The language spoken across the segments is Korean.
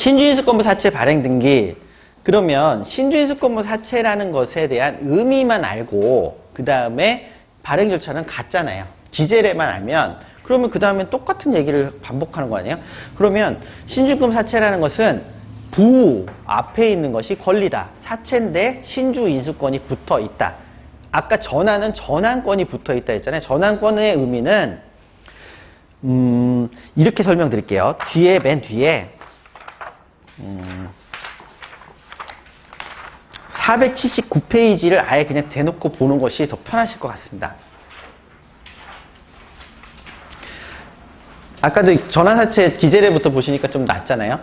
신주인수권부 사채 발행 등기 그러면 신주인수권부 사채라는 것에 대한 의미만 알고 그 다음에 발행 절차는 같잖아요. 기재례만 알면 그러면 그 다음에 똑같은 얘기를 반복하는 거 아니에요? 그러면 신주금 사채라는 것은 부 앞에 있는 것이 권리다. 사채인데 신주 인수권이 붙어 있다. 아까 전환은 전환권이 붙어 있다 했잖아요. 전환권의 의미는 음, 이렇게 설명드릴게요. 뒤에 맨 뒤에 음, 479페이지를 아예 그냥 대놓고 보는 것이 더 편하실 것 같습니다. 아까도 전환사채 기재례부터 보시니까 좀 낫잖아요.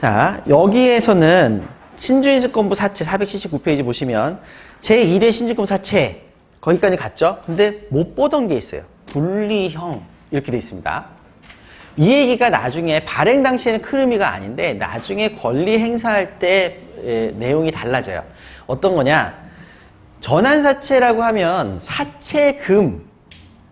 자, 여기에서는 신주인수권부 사채 479페이지 보시면 제1회 신주권 사채 거기까지 갔죠? 근데 못 보던 게 있어요. 분리형 이렇게 돼 있습니다. 이 얘기가 나중에 발행 당시에는 큰 의미가 아닌데 나중에 권리 행사할 때 에, 내용이 달라져요. 어떤 거냐? 전환사채라고 하면 사채금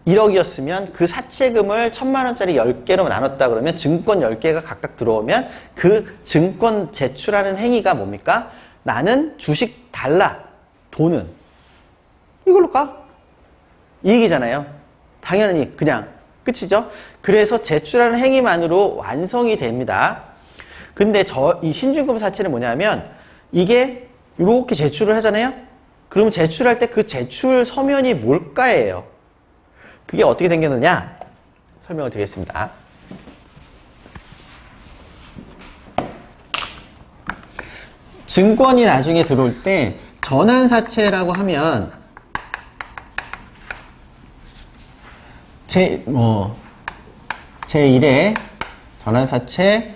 1억이었으면 그 사채금을 천만 원짜리 10개로 나눴다 그러면 증권 10개가 각각 들어오면 그 증권 제출하는 행위가 뭡니까? 나는 주식 달라. 돈은. 이걸로 까? 이 얘기잖아요. 당연히 그냥 끝이죠. 그래서 제출하는 행위만으로 완성이 됩니다. 근데 저 이 신중금 사채는 뭐냐면 이게 이렇게 제출을 하잖아요. 그러면 제출할 때 그 제출 서면이 뭘까예요. 그게 어떻게 생겼느냐? 설명을 드리겠습니다. 증권이 나중에 들어올 때 전환사채라고 하면 제, 뭐, 제1회 전환사채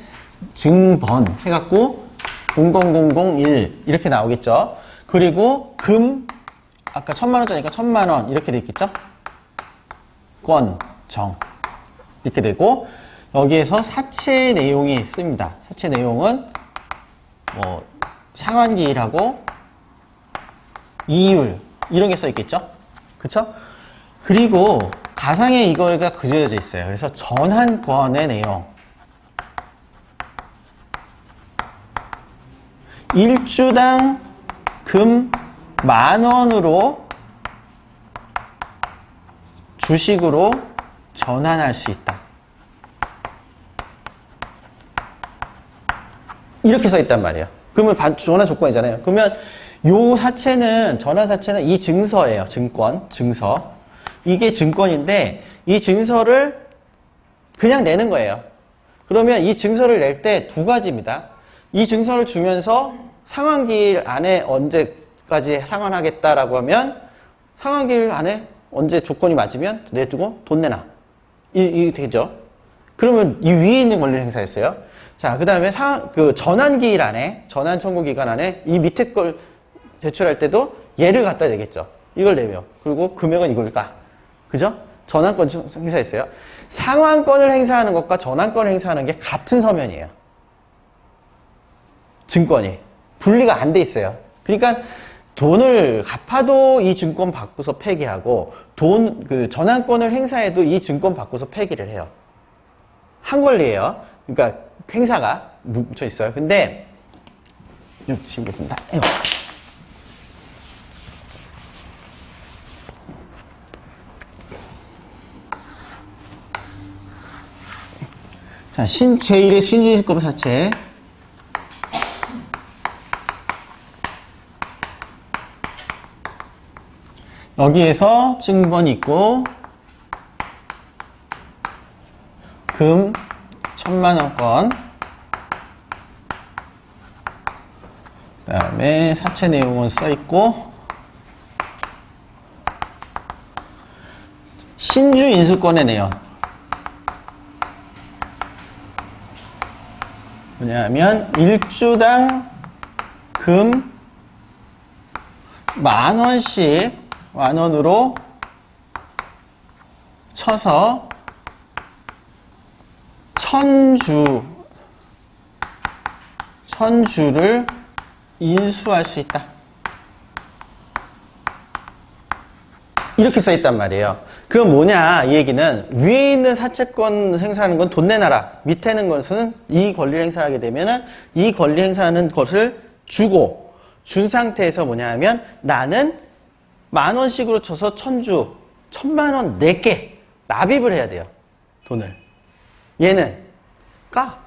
증번 해갖고 00001 이렇게 나오겠죠. 그리고 금, 아까 천만 원짜리니까 천만 원 이렇게 돼 있겠죠. 권, 정 이렇게 되고 여기에서 사채 내용이 있습니다. 사채 내용은 뭐 상환기일하고 이율 이런 게 써 있겠죠. 그쵸? 그리고 가상의 이거가 그려져 있어요. 그래서 전환권의 내용 일주당 금 만 원으로 주식으로 전환할 수 있다. 이렇게 써 있단 말이에요. 그러면 반- 전환 조건이잖아요. 그러면 요 사채는 전환 사채는 이 증서예요. 증권, 증서. 이게 증권인데 이 증서를 그냥 내는 거예요. 그러면 이 증서를 낼 때 두 가지입니다. 이 증서를 주면서 상환기일 안에 언제까지 상환하겠다라고 하면 상환기일 안에 언제 조건이 맞으면 내두고 돈 내놔. 이, 이 되죠. 그러면 이 위에 있는 권리를 행사했어요. 자, 그 다음에 상, 그 전환기일 안에, 전환 청구 기간 안에 이 밑에 걸 제출할 때도 얘를 갖다 내겠죠. 이걸 내며. 그리고 금액은 이걸 까. 그죠? 전환권 행사했어요. 상환권을 행사하는 것과 전환권을 행사하는 게 같은 서면이에요. 증권이. 분리가 안 돼 있어요. 그러니까 돈을 갚아도 이 증권 받고서 폐기하고 돈, 그 전환권을 행사해도 이 증권 받고서 폐기를 해요. 한 권리예요. 그러니까 행사가 묻혀 있어요. 근데, 좀 지우겠습니다. 자, 신, 제1의 신주식금 사채. 여기에서 증번이 있고, 금 천만 원권, 그 다음에 사채 내용은 써 있고, 신주 인수권의 내용. 뭐냐면, 일주당 금 만 원씩 만 원으로 쳐서 천주 천주를 인수할 수 있다. 이렇게 써 있단 말이에요. 그럼 뭐냐 이 얘기는 위에 있는 사채권 행사하는 건 돈 내놔라. 밑에 있는 것은 이 권리를 행사하게 되면은 이 권리 행사하는 것을 주고 준 상태에서 뭐냐 하면 나는 만 원씩으로 쳐서 천주 천만 원 내게 납입을 해야 돼요. 돈을. 얘는 까.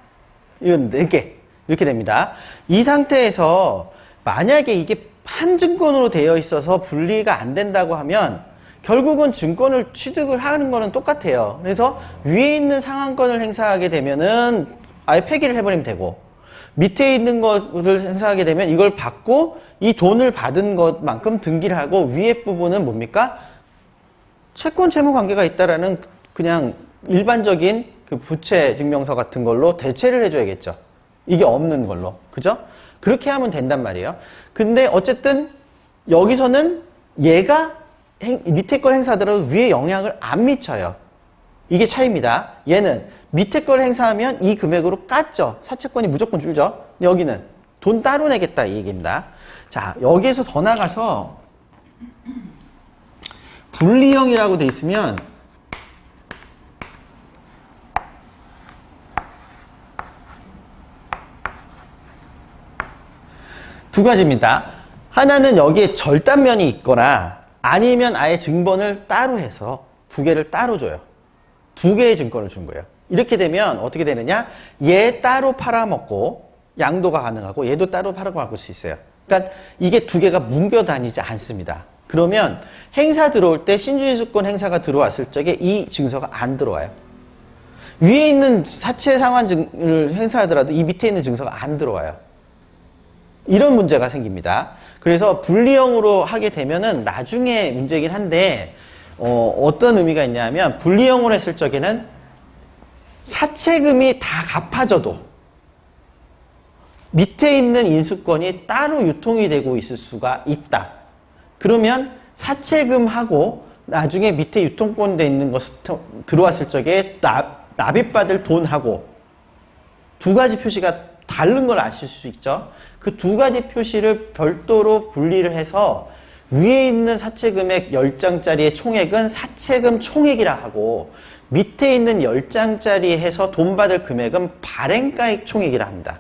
이건 내게. 이렇게 됩니다. 이 상태에서 만약에 이게 판증권으로 되어 있어서 분리가 안 된다고 하면 결국은 증권을 취득을 하는 거는 똑같아요. 그래서 위에 있는 상한권을 행사하게 되면은 아예 폐기를 해버리면 되고 밑에 있는 것을 행사하게 되면 이걸 받고 이 돈을 받은 것만큼 등기를 하고 위에 부분은 뭡니까? 채권 채무 관계가 있다라는 그냥 일반적인 그 부채 증명서 같은 걸로 대체를 해줘야겠죠. 이게 없는 걸로. 그죠? 그렇게 하면 된단 말이에요. 근데 어쨌든 여기서는 얘가 행- 밑에 걸 행사하더라도 위에 영향을 안 미쳐요. 이게 차이입니다. 얘는 밑에 걸 행사하면 이 금액으로 깠죠. 사채권이 무조건 줄죠. 근데 여기는 돈 따로 내겠다 이 얘기입니다. 자, 여기에서 더 나가서 분리형이라고 돼 있으면 두 가지입니다. 하나는 여기에 절단면이 있거나 아니면 아예 증번을 따로 해서 두 개를 따로 줘요. 두 개의 증권을 준 거예요. 이렇게 되면 어떻게 되느냐? 얘 따로 팔아먹고 양도가 가능하고 얘도 따로 팔아먹을 수 있어요. 그러니까 이게 두 개가 뭉겨 다니지 않습니다. 그러면 행사 들어올 때 신주인수권 행사가 들어왔을 적에 이 증서가 안 들어와요. 위에 있는 사채 상환을 행사하더라도 이 밑에 있는 증서가 안 들어와요. 이런 문제가 생깁니다. 그래서 분리형으로 하게 되면은 나중에 문제이긴 한데 어, 떤 의미가 있냐면 분리형으로 했을 적에는 사채금이 다 갚아져도 밑에 있는 인수권이 따로 유통이 되고 있을 수가 있다. 그러면 사채금하고 나중에 밑에 유통권 돼 있는 것 들어왔을 적에 납, 납입받을 돈하고 두 가지 표시가 다른 걸 아실 수 있죠. 그 두 가지 표시를 별도로 분리를 해서 위에 있는 사채 금액 10장짜리의 총액은 사채금 총액이라 하고 밑에 있는 10장짜리 해서 돈 받을 금액은 발행가액 총액이라 합니다.